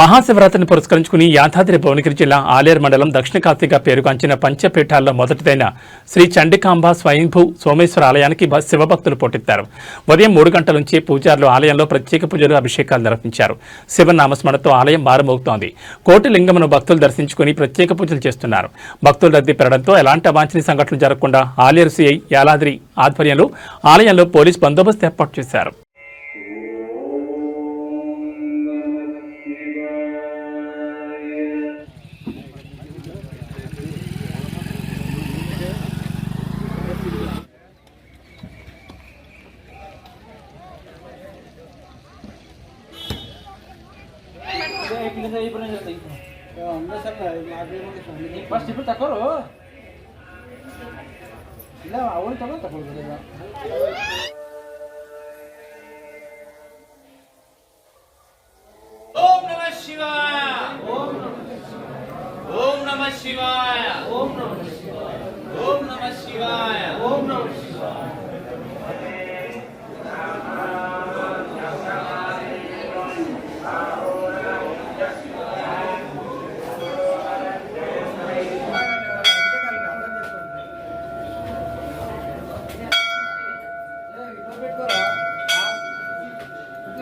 మహాశివరాత్రిని పురస్కరించుకుని యాదాద్రి భువనగిరి జిల్లా ఆలేరు మండలం దక్షిణ కాశీగా పేరుగాంచిన పంచపీఠాల్లో మొదటిదైన శ్రీ చండికాంబ స్వయంభూ సోమేశ్వర ఆలయానికి శివభక్తులు పోటెత్తారు. ఉదయం మూడు గంటల నుంచి పూజారులు ఆలయంలో ప్రత్యేక పూజలు అభిషేకాలు నిర్వహించారు. శివనామస్మరణతో ఆలయం మారుమోగుతోంది. కోటి లింగమును భక్తులు దర్శించుకుని ప్రత్యేక పూజలు చేస్తున్నారు. భక్తుల రద్దీ పెరగడంతో ఎలాంటి అవాంఛనీయ సంఘటనలు జరగకుండా ఆలేరు సిఐ యాలాద్రి ఆధ్వర్యంలో ఆలయంలో పోలీస్ బందోబస్తు ఏర్పాటు చేశారు. ಫಸ್ಟ್ ಇಬ್ರು ತಕೋರು ಇಲ್ಲ ಅವಳು ತಗೊಂಡು ತಗೊಳ್ಬೋದು ಈಗ ಓಂ ನಮಃ ಶಿವಾಯ ಓಂ ನಮಃ ಶಿವಾಯ ಓಂ ನಮಃ ಶಿವಾಯ ಓಂ ನಮಃ ಶಿವಾಯ ಓಂ ನಮಃ ಶಿವಾಯ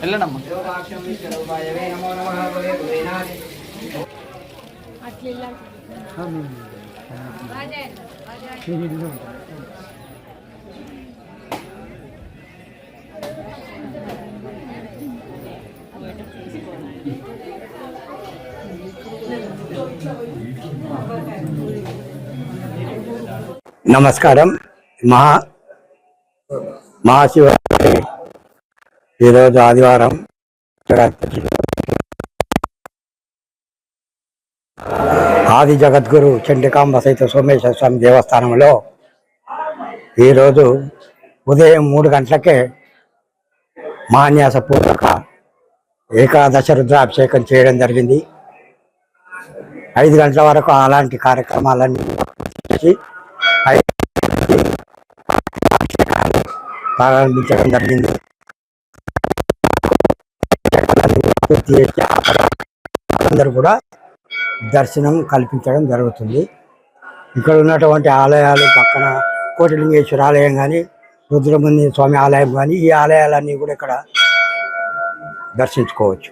వెళ్ళండమ్మా నమస్కారం మహా మహాశివరాత్రి ఈరోజు ఆదివారం. ఆది జగద్గురు చండికాంబ సైత సోమేశ్వర స్వామి దేవస్థానంలో ఈరోజు ఉదయం మూడు గంటలకే మహాన్యాసపూర్వక ఏకాదశ రుద్రాభిషేకం చేయడం జరిగింది. ఐదు గంటల వరకు అలాంటి కార్యక్రమాలన్నీ చేసి ప్రారంభించడం జరిగింది. పూర్తి చేసి అందరూ కూడా దర్శనం కల్పించడం జరుగుతుంది. ఇక్కడ ఉన్నటువంటి ఆలయాలు పక్కన కోటిలింగేశ్వర ఆలయం కానీ రుద్రమంది స్వామి ఆలయం కానీ ఈ ఆలయాలన్నీ కూడా ఇక్కడ దర్శించుకోవచ్చు.